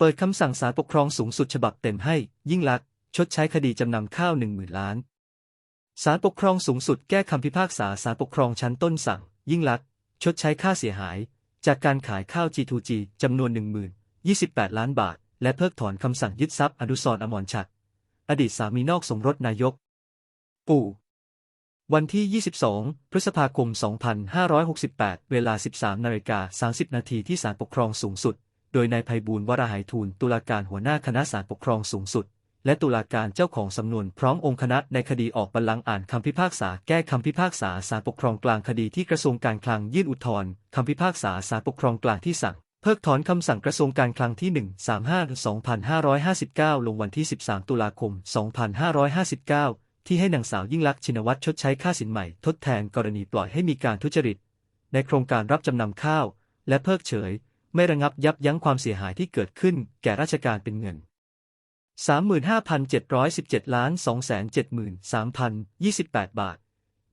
เปิดคำสั่งศาลปกครองสูงสุดฉบับเต็มให้ ยิ่งลักษณ์ชดใช้คดีจำนำข้าวหนึ่งหมื่นล้านศาลปกครองสูงสุดแก้คำพิพากษาศาลปกครองชั้นต้นสั่ง ยิ่งลักษณ์ชดใช้ค่าเสียหาย จากการขายข้าว G2G จำนวน 10,028 ล้านบาท และเพิกถอนคำสั่งยึดทรัพย์อนุสรอมรชัด อดีตสามีนอกสมรสนายก ปู่ วันที่ 22 พฤษภาคม 2568 เวลา 13นาฬิกา30นาทีที่ศาลปกครองสูงสุด ดยนายไพบูลวราหายทูลตุลาการหัวหน้าคณะศาลปกครองสูงสุด และตุลาการเจ้าของสำนวนพร้อมองค์คณะในคดีออกบัลลังก์อ่านคำพิพากษาแก้คำพิพากษาศาลปกครองกลางคดีที่กระทรวงการคลังยื่นอุทธรณ์คำพิพากษาศาลปกครองกลางที่สั่งเพิกถอนคำสั่งกระทรวงการคลังที่ 135-2559 ลงวันที่ 13 ตุลาคม 2559 ที่ให้นางสาวยิ่งลักษณ์ชินวัตรชดใช้ค่าสินใหม่ทดแทนกรณีปล่อยให้มีการทุจริต ในโครงการรับจำนำข้าว และเพิกเฉย ไม่ระงับยับยั้งความเสียหายที่เกิดขึ้นแก่ราชการเป็นเงิน 35,717ล้าน273,028 บาท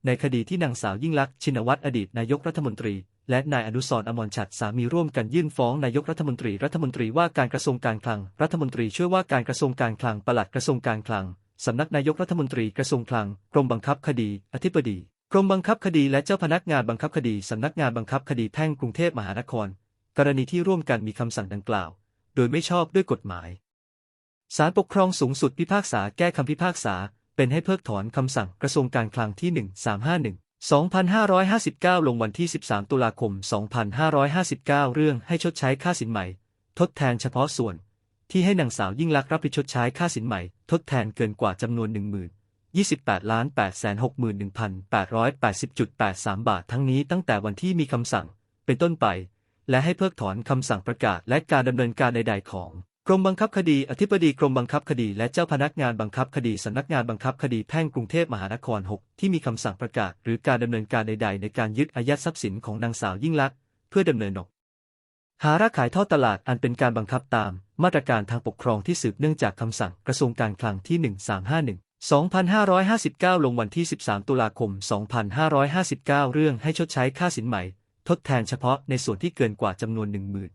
ในคดีที่นางสาวยิ่งลักษณ์ชินวัตรอดีตนายกรัฐมนตรี และนายอนุสรอมรชัดสามีร่วมกันยื่นฟ้องนายกรัฐมนตรีรัฐมนตรีว่าการกระทรวงการคลัง รัฐมนตรีช่วยว่าการกระทรวงการคลังปลัดกระทรวงการคลังสำนักนายกรัฐมนตรีกระทรวงคลัง กรมบังคับคดี อธิบดี กรมบังคับคดีและเจ้าพนักงานบังคับคดีสำนักงานบังคับคดีแพ่งกรุงเทพมหานคร กรณีที่ร่วมกันมีคำสั่งดังกล่าว โดยไม่ชอบด้วยกฎหมายศาลปกครองสูงสุดพิพากษาแก้คำพิพากษา เป็นให้เพิกถอนคำสั่งกระทรวงการคลังที่ 1351 2559 ลงวันที่ 13 ตุลาคม 2559 เรื่องให้ชดใช้ค่าสินใหม่ ทดแทนเฉพาะส่วน ที่ให้นางสาวยิ่งลักษณ์รับผิดชดใช้ค่าสินใหม่ ทดแทนเกินกว่าจำนวน 1 0 0 0 28ล้าน861,880.83 บาท ทั้งนี้ตั้งแต่วันที่มีคำสั่ง เป็นต้นไป และให้เพิกถอนคำสั่งประกาศและการดำเนินการใดๆของกรมบังคับคดี อธิบดีกรมบังคับคดี และเจ้าพนักงานบังคับคดีสำนักงานบังคับคดีแพ่งกรุงเทพมหานคร 6 ที่มีคำสั่งประกาศ หรือการดำเนินการใด ๆ ในการยึดอายัดทรัพย์สินของนางสาวยิ่งลักษณ์เพื่อดำเนินออกหาราขายทอดตลาดอันเป็นการบังคับตาม มาตรการทางปกครองที่สืบเนื่องจากคำสั่งกระทรวงการคลังที่ 1351 2559 ลงวันที่ 13 ตุลาคม 2559 เรื่องให้ชดใช้ค่าสินใหม่ ทดแทนเฉพาะในส่วนที่เกินกว่าจำนวน 1 0 0 0 0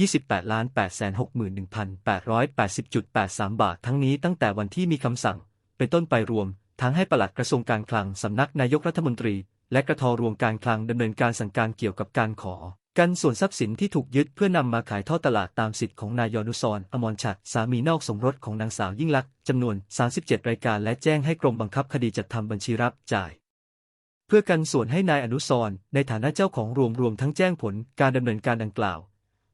28ล้าน861,880.83 บาท ทั้งนี้ตั้งแต่วันที่มีคำสั่ง เป็นต้นไปรวม ทั้งให้ปลัดกระทรวงการคลังสำนักนายกรัฐมนตรี และกระทรวงการคลังดำเนินการสั่งการเกี่ยวกับการขอ กันส่วนทรัพย์สินที่ถูกยึดเพื่อนำมาขายทอดตลาดตามสิทธิ์ของนายอนุสรอมรชัดสามีนอกสมรสของนางสาวยิ่งลักษณ์จำนวน 37 รายการและแจ้งให้กรมบังคับคดีจัดทำบัญชีรับจ่าย พื่อกันส่วนให้นายอนุสร์ในฐานะเจ้าของรวมรวมทั้งแจ้งผลการดำเนินการดังกล่าว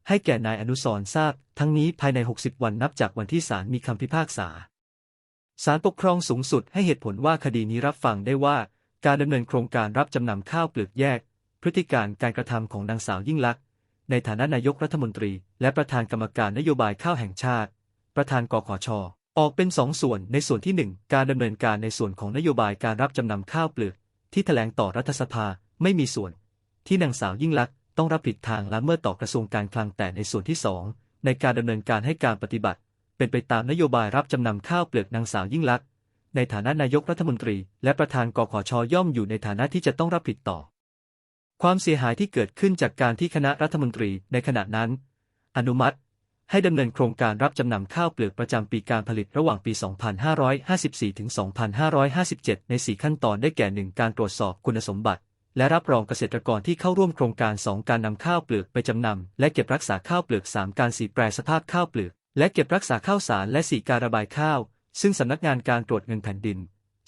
ให้แก่นายอนุสร์ทราบ ทั้งนี้ภายใน 60 วันนับจากวันที่ศาลมีคำพิพากษาศาลปกครองสูงสุดให้เหตุผลว่าคดีนี้รับฟังได้ว่า การดำเนินโครงการรับจำนำข้าวเปลือกแยก พฤติการการกระทำของนางสาวยิ่งลักษณ์ในฐานะนายกรัฐมนตรี และประธานกรรมการนโยบายข้าวแห่งชาติ ประธานกขชออกเป็นสองส่วนในส่วนที่ 1 การดำเนินการในส่วนของนโยบายการรับจำนำข้าวเปลือก ที่แถลงต่อรัฐสภาไม่มีส่วน ที่นางสาวยิ่งลักษณ์ต้องรับผิดทางละเมิดต่อกระทรวงการคลังแต่ในส่วนที่สองในการดำเนินการให้การปฏิบัติ เป็นไปตามนโยบายรับจำนำข้าวเปลือกนางสาวยิ่งลักษณ์ในฐานะนายกรัฐมนตรี และประธานกขชย่อมอยู่ในฐานะที่จะต้องรับผิดต่อ ความเสียหายที่เกิดขึ้นจากการที่คณะรัฐมนตรีในขณะนั้น อนุมัติ ให้ดำเนินโครงการรับจำนำข้าวเปลือกประจำปีการผลิตระหว่างปี 2554 ถึง 2557 ใน 4 ขั้นตอนได้แก่ 1 การตรวจสอบคุณสมบัติ และรับรองเกษตรกรที่เข้าร่วมโครงการ 2 การนำข้าวเปลือกไปจำนำและเก็บรักษาข้าวเปลือก 3 การสีแปรสภาพข้าวเปลือก และเก็บรักษาข้าวสารและ 4 การระบายข้าว ซึ่งสำนักงานการตรวจเงินแผ่นดิน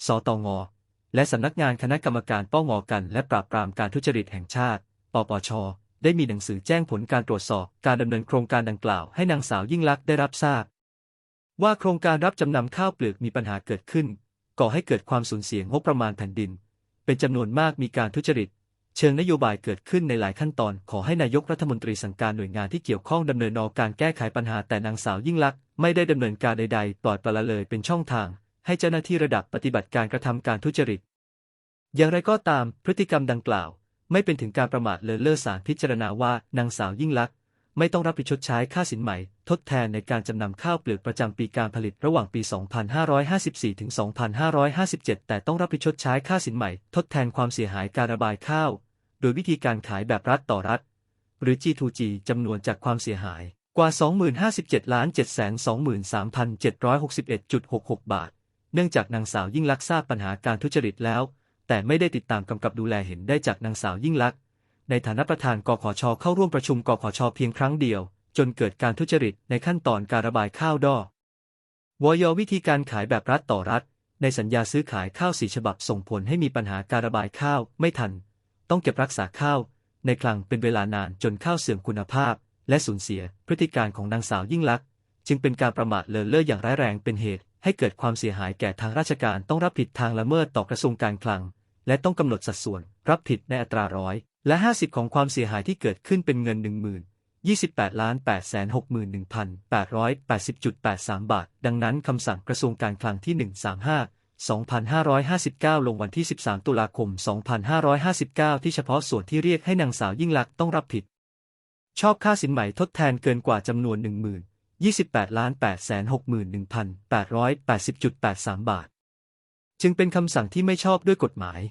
สตง และสำนักงานคณะกรรมการป้องงกันและปราบปรามการทุจริตแห่งชาติ ปปช ได้มีหนังสือแจ้งผลการตรวจสอบการดำเนินโครงการดังกล่าวให้นางสาวยิ่งลักษณ์ได้รับทราบ ว่าโครงการรับจำนำข้าวเปลือกมีปัญหาเกิดขึ้น ก่อให้เกิดความสูญเสียงบประมาณแผ่นดิน เป็นจำนวนมากมีการทุจริต เชิงนโยบายเกิดขึ้นในหลายขั้นตอน ขอให้นายกรัฐมนตรีสั่งการหน่วยงานที่เกี่ยวข้องดำเนินนอการแก้ไขปัญหาแต่นางสาวยิ่งลักษณ์ไม่ได้ดำเนินการใดๆปล่อยปละเลยเป็นช่องทาง ให้เจ้าหน้าที่ระดับปฏิบัติการกระทำการทุจริต อย่างไรก็ตามพฤติกรรมดังกล่าว ไม่เป็นถึงการประมาทเลินเล่อสารพิจารณาว่านางสาวยิ่งลักษณ์ไม่ต้องรับผิดชดใช้ค่าสินใหม่ ทดแทนในการจำนำข้าวเปลือกประจำปีการผลิตระหว่างปี 2554 ถึง 2557 แต่ต้องรับผิดชดใช้ค่าสินใหม่ ทดแทนความเสียหายการระบายข้าว โดยวิธีการขายแบบรัฐต่อรัฐ หรือ G2G จำนวนจากความเสียหายกว่า 2057ล้าน723,761.66 บาท เนื่องจากนางสาวยิ่งลักษณ์ทราบปัญหาการทุจริตแล้ว แต่ไม่ได้ติดตามกำกับดูแลเห็นได้จากนางสาวยิ่งลักษณ์ในฐานะประธานกขชเข้าร่วมประชุมกขชเพียงครั้งเดียว จนเกิดการทุจริตในขั้นตอนการระบายข้าวดอวยวิธีการขายแบบรัฐต่อรัฐ ในสัญญาซื้อขายข้าวสีฉบับส่งผลให้มีปัญหาการระบายข้าวไม่ทัน ต้องเก็บรักษาข้าว ในคลังเป็นเวลานานจนข้าวเสื่อมคุณภาพ และสูญเสียพฤติการของนางสาวยิ่งลักษณ์จึงเป็นการประมาทเลินเล่ออย่างร้ายแรงเป็นเหตุ ให้เกิดความเสียหายแก่ทางราชการต้องรับผิดทางละเมิดต่อกระทรวงการคลัง และต้องกำหนดสัดส่วน รับผิดในอัตราร้อยและ 50 ของความเสียหายที่เกิดขึ้นเป็นเงิน1 0 0 0 0 28ล้าน861,880.83 บาท ดังนั้นคำสั่งกระทรวงการคลังที่ 135 2559 ลงวันที่ 13 ตุลาคม 2559 ที่เฉพาะส่วนที่เรียกให้นางสาวยิ่งลักษณ์ต้องรับผิด ชอบค่าสินไหมทดแทนเกินกว่าจำนวน 10,000 28ล้าน861,880.83 บาท จึงเป็นคำสั่งที่ไม่ชอบด้วยกฎหมาย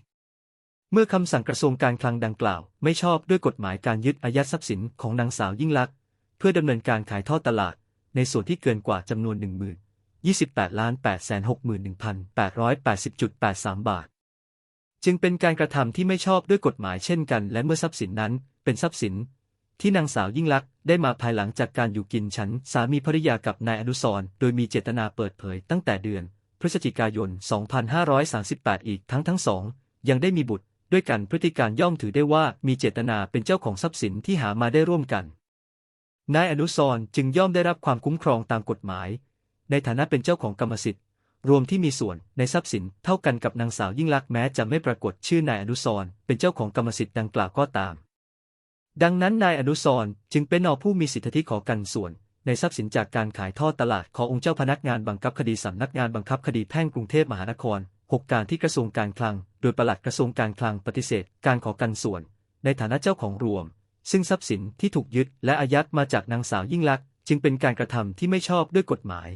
เมื่อคำสั่งกระทรวงการคลังดังกล่าว ไม่ชอบด้วยกฎหมายการยึดอายัดทรัพย์สินของนางสาวยิ่งลักษณ์เพื่อดำเนินการขายทอดตลาด ในส่วนที่เกินกว่าจำนวน10,000 28ล้าน861,880.83 บาท จึงเป็นการกระทำที่ไม่ชอบด้วยกฎหมายเช่นกัน และเมื่อทรัพย์สินนั้นเป็นทรัพย์สิน ที่นางสาวยิ่งลักษณ์ได้มาภายหลังจากการอยู่กินฉันสามีภริยากับนายอนุสรโดยมีเจตนาเปิดเผยตั้งแต่เดือน พฤศจิกายน 2538 อีกทั้งทั้งสอง ยังได้มีบุตรด้วยกันพฤติการย่อมถือได้ว่ามีเจตนาเป็นเจ้าของทรัพย์สินที่หามาได้ร่วมกัน นายอนุสรจึงย่อมได้รับความคุ้มครองตามกฎหมาย ในฐานะเป็นเจ้าของกรรมสิทธิ์ รวมที่มีส่วนในทรัพย์สินเท่ากันกับนางสาวยิ่งลักษณ์แม้จะไม่ปรากฏชื่อนายอนุสรเป็นเจ้าของกรรมสิทธิ์ดังกล่าวก็ตาม ดังนั้นนายอนุสรจึงเป็นนอผู้มีสิทธิขอกันส่วน ในทรัพย์สินจากการขายทอดตลาดขององค์เจ้าพนักงานบังคับคดีสำนักงานบังคับคดีแพ่งกรุงเทพมหานคร 6 การที่กระทรวงการคลัง โดยปลัดกระทรวงการคลังปฏิเสธ การขอกันส่วน ในฐานะเจ้าของรวม ซึ่งทรัพย์สินที่ถูกยึดและอายัดมาจากนางสาวยิ่งลักษณ์จึงเป็นการกระทำที่ไม่ชอบด้วยกฎหมาย